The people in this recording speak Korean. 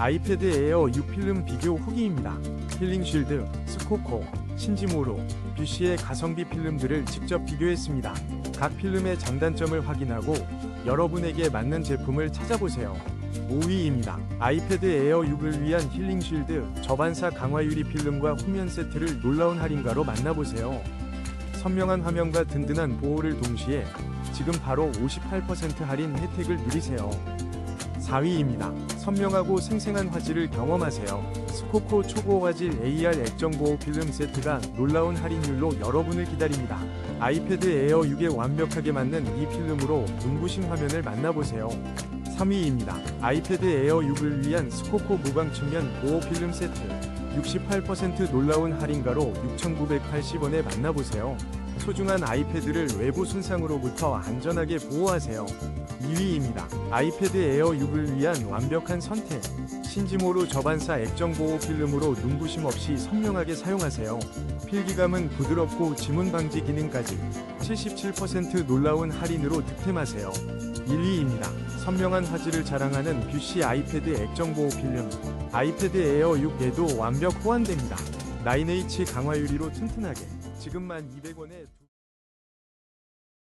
아이패드 에어 6 필름 비교 후기입니다. 힐링 쉴드, 스코코, 신지모로, 뷰시의 가성비 필름들을 직접 비교했습니다. 각 필름의 장단점을 확인하고 여러분에게 맞는 제품을 찾아보세요. 5위입니다. 아이패드 에어 6을 위한 힐링 쉴드 저반사 강화 유리 필름과 후면 세트를 놀라운 할인가로 만나보세요. 선명한 화면과 든든한 보호를 동시에 지금 바로 58% 할인 혜택을 누리세요. 4위입니다. 선명하고 생생한 화질을 경험하세요. 스코코 초고화질 AR 액정 보호 필름 세트가 놀라운 할인율로 여러분을 기다립니다. 아이패드 에어 6에 완벽하게 맞는 이 필름으로 눈부신 화면을 만나보세요. 3위입니다. 아이패드 에어 6을 위한 스코코 무광 측면 보호 필름 세트 68% 놀라운 할인가로 6,980원에 만나보세요. 소중한 아이패드를 외부 손상으로부터 안전하게 보호하세요. 2위입니다. 아이패드 에어 6을 위한 완벽한 선택. 신지모로 저반사 액정 보호 필름으로 눈부심 없이 선명하게 사용하세요. 필기감은 부드럽고 지문 방지 기능까지 77% 놀라운 할인으로 득템하세요. 1위입니다. 선명한 화질을 자랑하는 뷰시 아이패드 액정 보호 필름. 아이패드 에어 6에도 완벽 호환됩니다. 9H 강화 유리로 튼튼하게 지금만 200원에